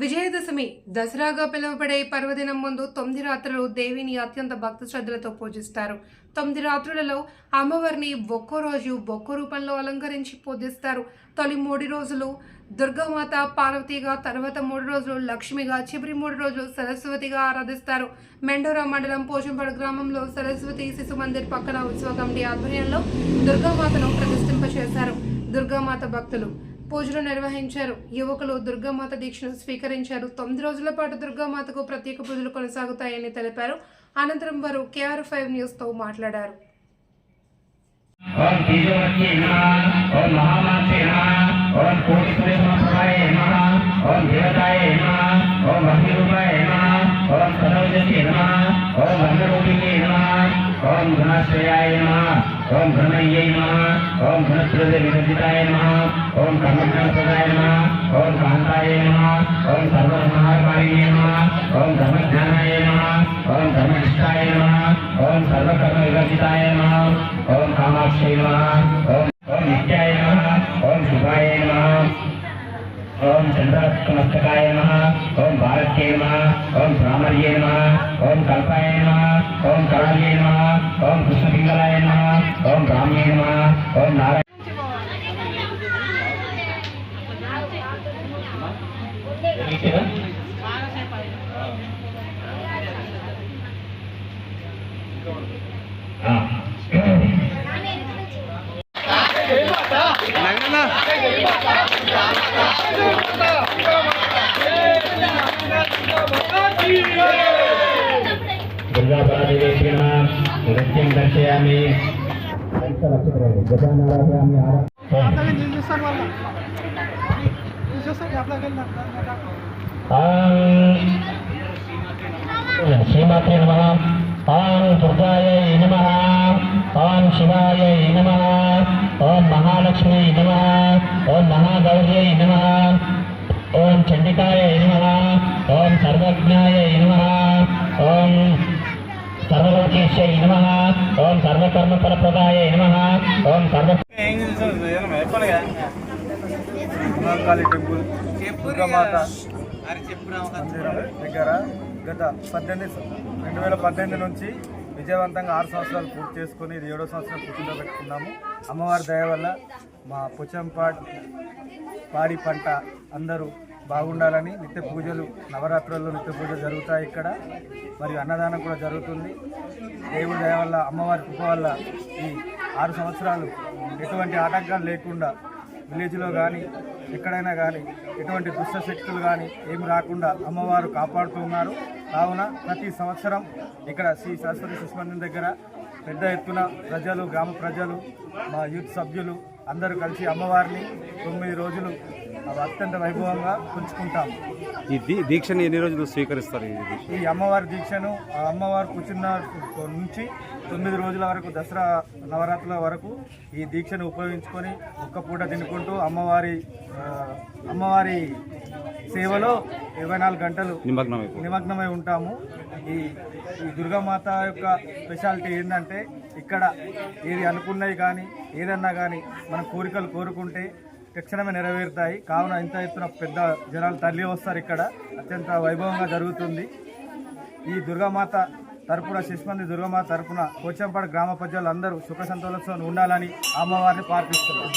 విజయదశమి దసరాగా పిలువబడే పర్వదినం ముందు తొమ్మిది రాత్రులు దేవిని అత్యంత భక్తి శ్రద్ధలతో పూజిస్తారు. తొమ్మిది రాత్రులలో అమ్మవారిని ఒక్కో రోజు ఒక్కో రూపంలో అలంకరించి పూజిస్తారు. తొలి మూడు రోజులు దుర్గామాత పార్వతిగా తర్వాత మూడు రోజులు లక్ష్మిగా చివరి మూడు రోజులు సరస్వతిగా ఆరాధిస్తారు. మెండోరా మండలం పోచంపాడు గ్రామంలో సరస్వతి శిశు మందిర్ పక్కన ఉత్సవ కమిటీ ఆధ్వర్యంలో దుర్గామాతను ప్రతిష్ఠింపచేశారు. దుర్గామాత భక్తులు పూజలు నిర్వహించారు. యువకులు దుర్గామాత దీక్షను స్వీకరించారు. తొమ్మిది రోజుల పాటు దుర్గామాతకు ప్రత్యేక పూజలు కొనసాగుతాయని తెలిపారు. అనంతరం వారు కేఆర్ ఫైవ్ న్యూస్తో మాట్లాడారు. ఓం బీజవత్యై నమ. ఓం మహామాత్రే ఓం కోటిపురేశ్వరాయ నమః. ఓం దేవతాయ ఓం ఘనయ్యై ఓం ఓం కర్మజ్ఞానప్రదాయ ఓం కాంతాయ ఓం సర్వమహాకారిణ్యై నమః. ఓం ధర్మజ్ఞానాయ ఓం చంద్రమస్తకాయ నమః ఓం భారత్యై నమః ఓం భ్రామర్యై నమః ఓం కల్పాయ నమః ఓం కరాళ్యై నమః ఓం కృష్ణపింగళాయ నమః ఓం బ్రాహ్మ్యై నమః ఓం నారాయణ దుర్గాపరాదేవేభ్య నమః నృత్యం దర్శయామి గజానారాధయామి ఆరా నేను చూస్తాను వాళ్ళ నేను చూస్తాను క్యాబ్లోకి వెళ్ళిన ఓం శ్రీమాత్రే నమ ఓం దుర్గాయ నమ ఓం శివాయ నమ ఓం మహాలక్ష్మి నమ ఓం మహాగౌర్యై నమ ఓం చండికాయ నమ. ఓం సర్వకర్మ ఫలప్రదాయ నమ. ఓం సర్వ టెంపుల్ దగ్గర గత పద్దెనిమిది రెండు వేల పద్దెనిమిది నుంచి విజయవంతంగా ఆరు సంవత్సరాలు పూర్తి చేసుకొని ఇది ఏడో సంవత్సరం పుట్టిలో పెట్టుకున్నాము. అమ్మవారి దయ వల్ల మా పుచ్చంపాట్ పాడి పంట అందరూ బాగుండాలని నిత్య పూజలు నవరాత్రుల్లో నిత్య పూజలు జరుగుతాయి ఇక్కడ. మరియు అన్నదానం కూడా జరుగుతుంది. దేవుడి దయ వల్ల అమ్మవారి కృప వల్ల ఈ ఆరు సంవత్సరాలు ఎటువంటి ఆటంకాలు లేకుండా విలేజ్లో కానీ ఎక్కడైనా కానీ ఎటువంటి దుష్ట శక్తులు కానీ ఏమి రాకుండా అమ్మవారు కాపాడుతున్నారు కావున ప్రతి సంవత్సరం ఇక్కడ శ్రీ సరస్వతి శిశుమందిరం దగ్గర పెద్ద ఎత్తున ప్రజలు గ్రామ ప్రజలు మా యూత్ సభ్యులు అందరూ కలిసి అమ్మవారిని తొమ్మిది రోజులు అత్యంత వైభవంగా పుంచుకుంటాము ఈ దీ దీక్షని ఎన్ని రోజులు స్వీకరిస్తారు ఈ అమ్మవారి దీక్షను ఆ అమ్మవారు కూర్చున్న నుంచి తొమ్మిది రోజుల వరకు దసరా నవరాత్రుల వరకు ఈ దీక్షను ఉపయోగించుకొని ఒక్క పూట తినుకుంటూ అమ్మవారి అమ్మవారి సేవలో ఇరవై నాలుగు గంటలు నిమగ్నమై ఉంటాము. ఈ ఈ దుర్గామాత యొక్క స్పెషాలిటీ ఏంటంటే ఇక్కడ ఏది అనుకున్నవి కానీ ఏదన్నా కానీ మన కోరికలు కోరుకుంటే తక్షణమే నెరవేరుతాయి. కావున ఇంత ఎత్తున పెద్ద జనాలు తరలి వస్తారు ఇక్కడ. అత్యంత వైభవంగా జరుగుతుంది. ఈ దుర్గామాత తరపున శిశుమంది దుర్గామాత తరపున కోచంపాడు గ్రామ ప్రజలు అందరూ సుఖ సంతోషంతో ఉండాలని అమ్మవారిని ప్రార్థిస్తున్నారు